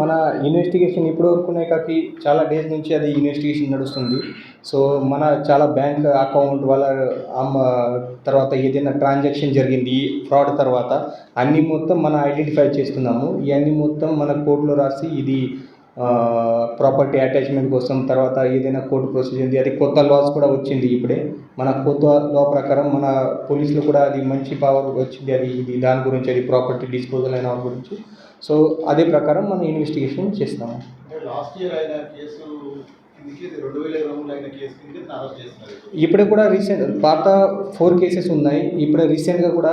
మన ఇన్వెస్టిగేషన్ ఇప్పుడు కాకి చాలా డేస్ నుంచి అది ఇన్వెస్టిగేషన్ నడుస్తుంది. సో మన చాలా బ్యాంక్ అకౌంట్ వాళ్ళ తర్వాత ఏదైనా ట్రాన్సాక్షన్ జరిగింది ఫ్రాడ్ తర్వాత అన్నీ మొత్తం మనం ఐడెంటిఫై చేస్తున్నాము. ఇవన్నీ మొత్తం మన కోర్టులో రాసి ఇది ప్రాపర్టీ అటాచ్మెంట్ కోసం తర్వాత ఏదైనా కోర్టు ప్రొసీజర్ ఉంది. అది కొత్త లాస్ కూడా వచ్చింది ఇప్పుడే. మన కొత్త లా ప్రకారం మన పోలీసులు కూడా అది మంచి పవర్ వచ్చింది. అది ఇది దాని గురించి అది ప్రాపర్టీ డిస్పోజల్ అయిన వాటి గురించి. సో అదే ప్రకారం మనం ఇన్వెస్టిగేషన్ చేస్తాము. లాస్ట్ ఇయర్ కేసు ఇప్పుడే కూడా రీసెంట్ పాత ఫోర్ కేసెస్ ఉన్నాయి. ఇప్పుడే రీసెంట్గా కూడా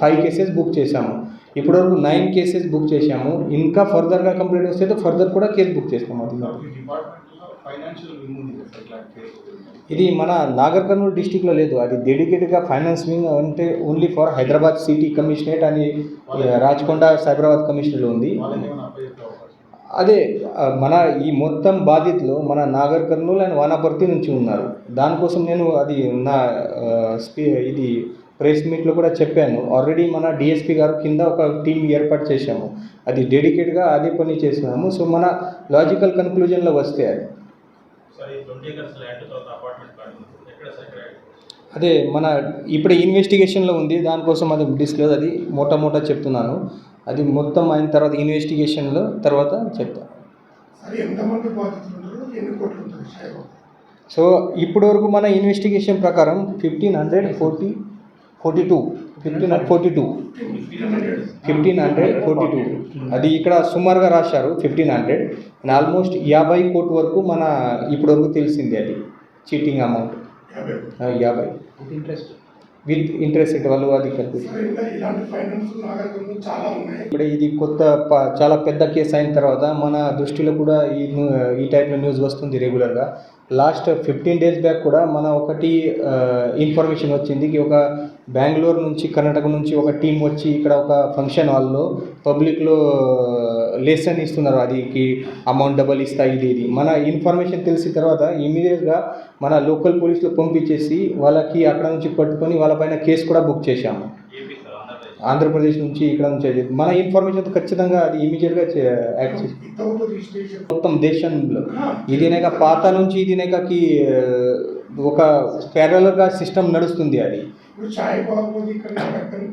ఫైవ్ కేసెస్ బుక్ చేశాము. ఇప్పటివరకు నైన్ కేసెస్ బుక్ చేశాము. ఇంకా ఫర్దర్గా కంప్లీట్ వస్తే ఫర్దర్ కూడా కేసు బుక్ చేస్తాము. అది ఇది మన నాగర్ కర్నూలు డిస్టిక్లో లేదు. అది డెడికేటెడ్గా ఫైనాన్స్ వింగ్ అంటే only for Hyderabad city commissionerate అని రాచకొండ సైబరాబాద్ కమిషనర్లో ఉంది. అదే మన ఈ మొత్తం బాధితులు మన నాగర్ కర్నూలు అండ్ వానాపర్తి నుంచి ఉన్నారు. దానికోసం నేను అది నా స్పీ ఇది ప్రెస్ మీట్లో కూడా చెప్పాను. ఆల్రెడీ మన డిఎస్పీ గారు కింద ఒక టీం ఏర్పాటు చేశాము. అది డెడికేట్గా అదే పని చేస్తున్నాము. సో మన లాజికల్ కన్క్లూజన్లో వస్తే అది. అదే మన ఇప్పుడు ఇన్వెస్టిగేషన్లో ఉంది. దానికోసం అది డిస్క్లోజ్ అది మోటా మోటా చెప్తున్నాను. అది మొత్తం అయిన తర్వాత ఇన్వెస్టిగేషన్లో తర్వాత షేర్ సో ఇప్పటి వరకు మన ఇన్వెస్టిగేషన్ ప్రకారం fifteen hundred forty forty two fifteen forty two. Fifteen hundred forty two. అది ఇక్కడ సుమారుగా రాశారు ఫిఫ్టీన్ హండ్రెడ్. అండ్ ఆల్మోస్ట్ యాభై కోటి వరకు మన ఇప్పటి వరకు తెలిసింది అది చీటింగ్ అమౌంట్. యాభై. ఇంట్రెస్ట్. విత్ ఇంట్రెస్ట్ వాళ్ళు అది కలిపి సరే ఇంకా ఇలాంటి ఫైనాన్స్ నాగరికంలో చాలా ఉన్నాయి. ఇప్పుడు ఇది కొత్త ప- చాలా పెద్ద కేసు అయిన తర్వాత మన దృష్టిలో కూడా ఈ ఈ టైప్లో న్యూస్ వస్తుంది రెగ్యులర్గా లాస్ట్ ఫిఫ్టీన్ డేస్ బ్యాక్ కూడా మన ఒకటి ఇన్ఫర్మేషన్ వచ్చింది ఒక బెంగళూరు నుంచి కర్ణాటక నుంచి ఒక టీం వచ్చి ఇక్కడ ఒక ఫంక్షన్ హాల్లో పబ్లిక్లో లెసన్ ఇస్తున్నారు. అదికి అమౌంట్ డబల్ ఇస్తా ఇది ఇది. మన ఇన్ఫర్మేషన్ తెలిసిన తర్వాత ఇమీడియట్గా మన లోకల్ పోలీసులు పంపించేసి వాళ్ళకి అక్కడ నుంచి పట్టుకొని వాళ్ళపైన కేసు కూడా బుక్ చేశాము. ఆంధ్రప్రదేశ్ నుంచి ఇక్కడ నుంచి మన ఇన్ఫర్మేషన్ ఖచ్చితంగా అది ఇమీడియట్గా యాక్ట్ చేసి మొత్తం దేశంలో. ఇదినేక పాత నుంచి ఇదినేకకి ఒక ప్యారలర్గా సిస్టమ్ నడుస్తుంది అది. ఇప్పుడు సాయి బాబు ఇక్కడ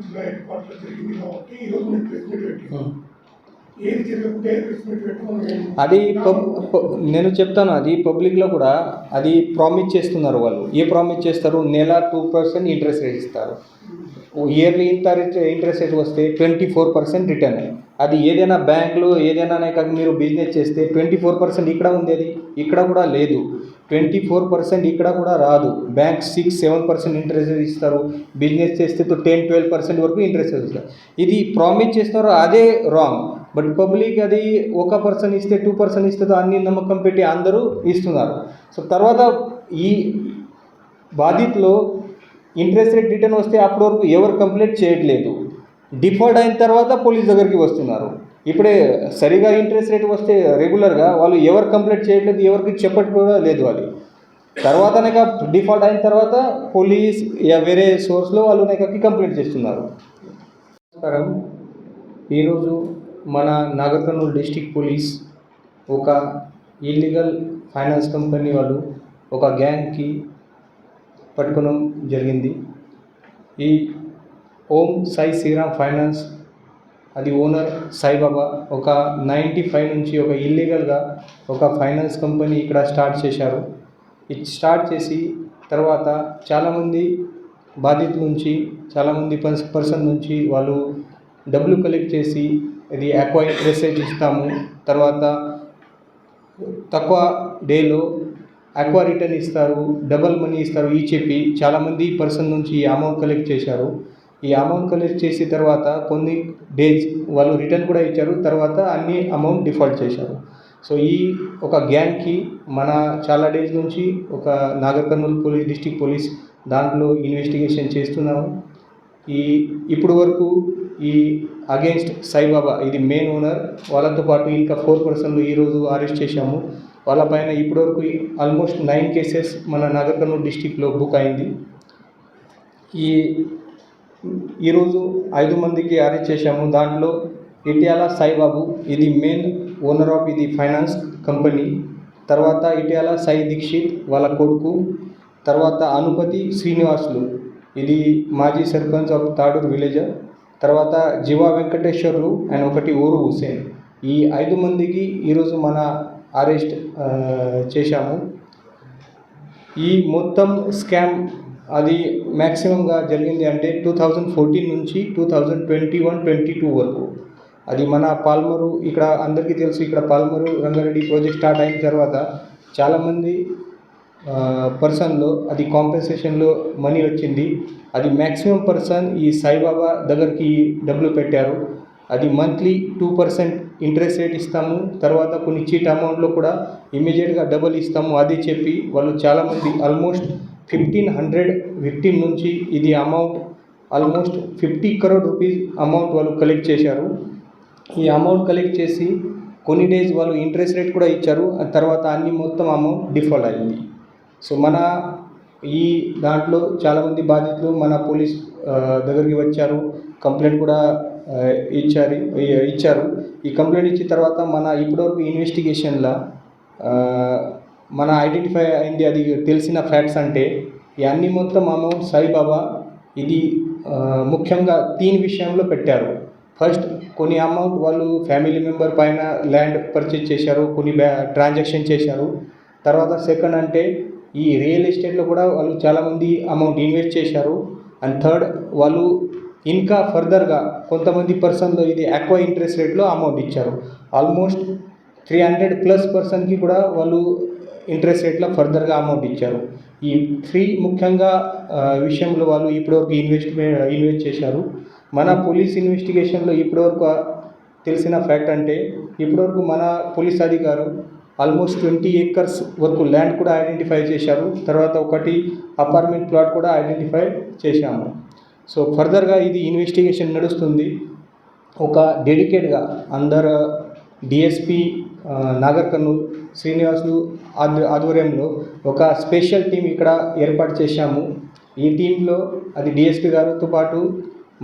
జిల్లా హెడ్ క్వార్టర్ జరిగింది కాబట్టి ఈరోజు మేము ప్రెస్ మీట్ పెట్టాం ఏది జరగకుంటే ప్రెస్ మీట్ పెట్టి మనం ఏం అది నేను చెప్తాను అది పబ్లిక్లో కూడా అది ప్రామిస్ చేస్తున్నారు వాళ్ళు. ఏ ప్రామిస్ చేస్తారు? నెల టూ పర్సెంట్ ఇంట్రెస్ట్ రేట్ ఇస్తారు. ఇయర్లీ ఇంత ఇంట్రెస్ట్ రేట్ వస్తే ట్వంటీ ఫోర్ పర్సెంట్ రిటర్న్ అది ఏదైనా బ్యాంకులో ఏదైనా కాక మీరు బిజినెస్ చేస్తే ట్వంటీ ఫోర్ పర్సెంట్ ఇక్కడ ఉంది అది ఇక్కడ కూడా లేదు. ట్వంటీ ఫోర్ పర్సెంట్ ఇక్కడ కూడా రాదు. Bank six seven percent interest ఇస్తారు. బిజినెస్ చేస్తే టెన్ ట్వెల్వ్ పర్సెంట్ వరకు ఇంట్రెస్ట్ ఇస్తారు ఇది ప్రామిస్ చేస్తారు అదే రాంగ్. బట్ పబ్లిక్ అది ఒక పర్సన్ ఇస్తే టూ పర్సన్ ఇస్తే అన్ని నమ్మకం పెట్టి అందరూ ఇస్తున్నారు. సో తర్వాత ఈ బాధితులో ఇంట్రెస్ట్ రేట్ రిటర్న్ వస్తే అప్పటి వరకు ఎవరు కంప్లైంట్ చేయట్లేదు. డిఫాల్ట్ అయిన తర్వాత పోలీస్ దగ్గరికి వస్తున్నారు. ఇప్పుడే సరిగా ఇంట్రెస్ట్ రేట్ వస్తే రెగ్యులర్గా వాళ్ళు ఎవరు కంప్లైంట్ చేయట్లేదు ఎవరికి చెప్పట్టు కూడా లేదు అది తర్వాతనే డిఫాల్ట్ అయిన తర్వాత పోలీస్ యా వేరే సోర్స్లో వాళ్ళు నాకకి కంప్లైంట్ చేస్తున్నారు. నమస్కారం. ఈరోజు మన నాగర్ కర్నూలు డిస్టిక్ పోలీస్ ఒక ఇల్లీగల్ ఫైనాన్స్ కంపెనీ వాళ్ళు ఒక గ్యాంగ్కి పట్టుకోవడం జరిగింది. ఈ ఓం సాయి శ్రీరామ్ ఫైనాన్స్ అది ఓనర్ సాయిబాబా ఒక నైంటీ ఫైవ్ నుంచి ఒక ఇల్లీగల్గా ఒక ఫైనాన్స్ కంపెనీ ఇక్కడ స్టార్ట్ చేశారు. ఇది స్టార్ట్ చేసి తర్వాత చాలామంది బాధితుల నుంచి చాలామంది పర్స్ పర్సన్ నుంచి వాళ్ళు డబ్బులు కలెక్ట్ చేసి ఇది అక్వా మెసేజ్ ఇస్తాము. తర్వాత తక్కువ డేలో అక్వా రిటర్న్ ఇస్తారు డబల్ మనీ ఇస్తారు ఈ చెప్పి చాలామంది పర్సన్ నుంచి ఈ అమౌంట్ కలెక్ట్ చేశారు. ఈ అమౌంట్ కలెక్ట్ చేసిన తర్వాత కొన్ని డేస్ వాళ్ళు రిటర్న్ కూడా ఇచ్చారు. తర్వాత అన్ని అమౌంట్ డిఫాల్ట్ చేశారు. సో ఈ ఒక గ్యాంగ్కి మన చాలా డేస్ నుంచి ఒక Nagar Kurnool police district police దాంట్లో ఇన్వెస్టిగేషన్ చేస్తున్నాము. ఈ ఇప్పుడు వరకు ఈ అగేన్స్ట్ సాయిబాబా ఇది మెయిన్ ఓనర్ వాళ్ళతో పాటు ఇంకా ఫోర్ పర్సన్లు ఈరోజు అరెస్ట్ చేశాము. వాళ్ళపైన ఇప్పటివరకు ఆల్మోస్ట్ నైన్ కేసెస్ మన నాగర్ కర్నూలు డిస్టిక్లో బుక్ అయింది. ఈ ఈరోజు ఐదు మందికి అరెస్ట్ చేశాము. దాంట్లో ఇటియాల సాయిబాబు ఇది మెయిన్ ఓనర్ ఆఫ్ ఇది ఫైనాన్స్ కంపెనీ. తర్వాత ఇటీవల సాయి దీక్షిత్ వాళ్ళ కొడుకు. తర్వాత అనుపతి శ్రీనివాసులు ఇది మాజీ సర్పంచ్ ఆఫ్ తాడూరు విలేజర్ తర్వాత జీవా వెంకటేశ్వర్లు అండ్ ఒకటి ఊరు హుసేన్ ఈ ఐదు మందికి ఈరోజు మన అరెస్ట్ చేశాము. ఈ మొత్తం స్కామ్ అది మ్యాక్సిమంగా జరిగింది అంటే టూ థౌజండ్ ఫోర్టీన్ నుంచి two thousand twenty one twenty two వరకు. అది మన పాల్మరు ఇక్కడ అందరికీ తెలుసు ఇక్కడ పాల్మరు రంగారెడ్డి ప్రాజెక్ట్ స్టార్ట్ అయిన తర్వాత చాలామంది పర్సన్లో అది కాంపెన్సేషన్లో మనీ వచ్చింది. అది మ్యాక్సిమం పర్సన్ ఈ సాయిబాబా దగ్గరికి డబ్బులు పెట్టారు. అది monthly two percent interest rate ఇస్తాము. తర్వాత కొన్ని చీట్ అమౌంట్లో కూడా ఇమీడియట్గా డబుల్ ఇస్తాము. అది చెప్పి వాళ్ళు చాలామంది ఆల్మోస్ట్ ఫిఫ్టీన్ హండ్రెడ్ విక్టిమ్ నుంచి ఇది amount almost fifty crore rupees amount వాళ్ళు కలెక్ట్ చేశారు. ఈ అమౌంట్ కలెక్ట్ చేసి కొన్ని డేస్ వాళ్ళు ఇంట్రెస్ట్ రేట్ కూడా ఇచ్చారు. ఆ తర్వాత అన్ని మొత్తం అమౌంట్ డిఫాల్ట్ అయింది. సో మన ఈ దాంట్లో చాలామంది బాధితులు మన పోలీస్ దగ్గరికి వచ్చారు. కంప్లైంట్ కూడా ఇచ్చారు ఇచ్చారు. ఈ కంప్లైంట్ ఇచ్చిన తర్వాత మన ఇప్పటివరకు ఇన్వెస్టిగేషన్లో మన ఐడెంటిఫై అయింది అది తెలిసిన ఫ్యాక్ట్స్ అంటే ఈ అన్ని మొత్తం అమౌంట్ సాయిబాబా ఇది ముఖ్యంగా తీన్ విషయంలో పెట్టారు. ఫస్ట్ కొన్ని అమౌంట్ వాళ్ళు ఫ్యామిలీ మెంబర్ పైన ల్యాండ్ పర్చేజ్ చేశారు కొన్ని బ్యా ట్రాన్సాక్షన్ చేశారు. తర్వాత సెకండ్ అంటే ఈ రియల్ ఎస్టేట్లో కూడా వాళ్ళు చాలామంది అమౌంట్ ఇన్వెస్ట్ చేశారు. అండ్ థర్డ్ వాళ్ళు ఇంకా ఫర్దర్గా కొంతమంది పర్సన్లో ఇది ఎక్కువ ఇంట్రెస్ట్ రేట్లో అమౌంట్ ఇచ్చారు. ఆల్మోస్ట్ త్రీ హండ్రెడ్ ప్లస్ పర్సన్కి కూడా వాళ్ళు ఇంట్రెస్ట్ రేట్లో ఫర్దర్గా అమౌంట్ ఇచ్చారు. ఈ త్రీ ముఖ్యంగా విషయంలో వాళ్ళు ఇప్పటివరకు ఇన్వెస్ట్మెంట్ ఇన్వెస్ట్ చేశారు. మన పోలీస్ ఇన్వెస్టిగేషన్లో ఇప్పటివరకు తెలిసిన ఫ్యాక్ట్ అంటే ఇప్పటివరకు మన పోలీస్ అధికారు ఆల్మోస్ట్ ట్వంటీ ఏకర్స్ వరకు ల్యాండ్ కూడా ఐడెంటిఫై చేశారు. తర్వాత ఒకటి అపార్ట్మెంట్ ప్లాట్ కూడా ఐడెంటిఫై చేశాము. సో ఫర్దర్గా ఇది ఇన్వెస్టిగేషన్ నడుస్తుంది. ఒక డెడికేట్గా అందరు డిఎస్పి నాగర్ కర్నూల్ శ్రీనివాసులు ఆధ్వ ఆధ్వర్యంలో ఒక స్పెషల్ టీం ఇక్కడ ఏర్పాటు చేశాము. ఈ టీంలో అది డిఎస్పి గారితో పాటు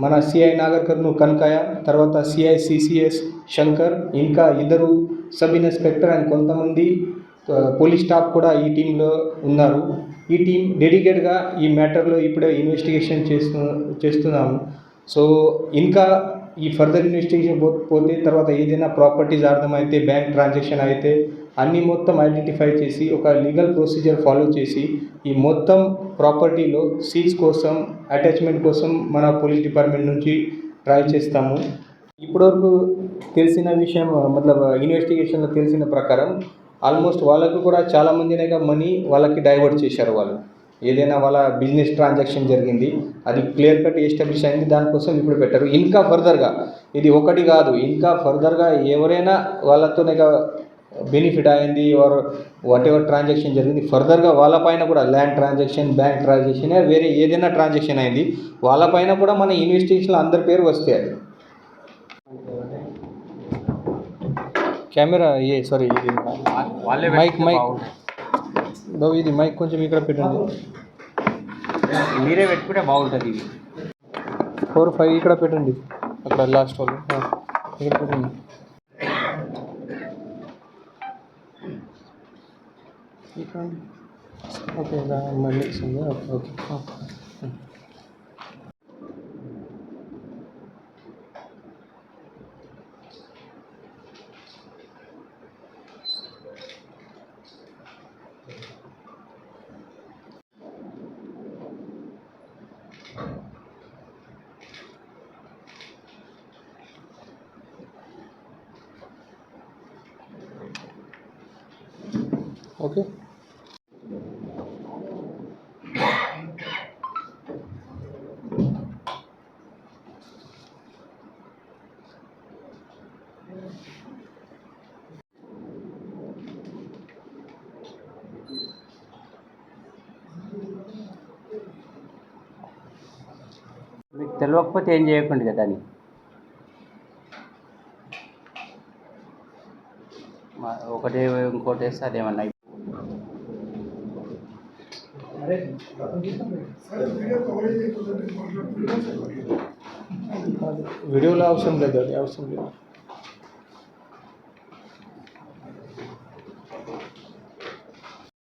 మన సిఐ నాగర్ కర్నూల్ కనకాయ తర్వాత సిఐ సిసిఎస్ శంకర్ ఇంకా ఇద్దరు సబ్ ఇన్స్పెక్టర్ అండ్ కొంతమంది పోలీస్ స్టాఫ్ కూడా ఈ టీంలో ఉన్నారు. ఈ టీం డెడికేట్గా ఈ మ్యాటర్లో ఇప్పుడే ఇన్వెస్టిగేషన్ చేస్తు చేస్తున్నాము. సో ఇంకా ఈ ఫర్దర్ ఇన్వెస్టిగేషన్ పో- పోతే తర్వాత ఏదైనా ప్రాపర్టీస్ అర్థమైతే బ్యాంక్ ట్రాన్సాక్షన్ అయితే అన్నీ మొత్తం ఐడెంటిఫై చేసి ఒక లీగల్ ప్రొసీజర్ ఫాలో చేసి ఈ మొత్తం ప్రాపర్టీలో సీజ్ కోసం అటాచ్మెంట్ కోసం మన పోలీస్ డిపార్ట్మెంట్ నుంచి ట్రై చేస్తాము. ఇప్పటివరకు తెలిసిన విషయం మతలబ్ ఇన్వెస్టిగేషన్లో తెలిసిన ప్రకారం ఆల్మోస్ట్ వాళ్ళకు కూడా చాలామందినేగా మనీ వాళ్ళకి డైవర్ట్ చేశారు వాళ్ళు. ఏదైనా వాళ్ళ బిజినెస్ ట్రాన్సాక్షన్ జరిగింది అది క్లియర్ కట్ ఎస్టాబ్లిష్ అయింది దానికోసం ఇప్పుడు పెట్టారు. ఇంకా ఫర్దర్గా ఇది ఒకటి కాదు ఇంకా ఫర్దర్గా ఎవరైనా వాళ్ళతోనేగా బెనిఫిట్ అయింది ఆర్ వాట్ ఎవర్ ట్రాన్సాక్షన్ జరిగింది ఫర్దర్గా వాళ్ళపైన కూడా ల్యాండ్ ట్రాన్సాక్షన్ బ్యాంక్ ట్రాన్సాక్షన్ వేరే ఏదైనా ట్రాన్సాక్షన్ అయింది వాళ్ళపైన కూడా మన ఇన్వెస్టిగేషన్లో అందరి పేరు వస్తాయి కెమెరా ఏ సారీ మైక్ మైక్. బాబు ఇది మైక్ కొంచెం ఇక్కడ పెట్టండి. మీరే పెట్టుకుంటే బాగుంటుంది ఇది. ఫోర్ ఫైవ్ ఇక్కడ పెట్టండి. అక్కడ లాస్ట్ వాళ్ళు. ఇక్కడ పెట్టండి. ఇక్కడ ఓకే మళ్ళీ ఓకే ఓకే. ఓకే. మీకు తెలియకపోతే ఏం చేయకండి కదా అని. ఒకటే ఒకటి ఇంకోటి వేస్తే అదేమన్నా व्हिडिओला अवसंबले तर अवसंबले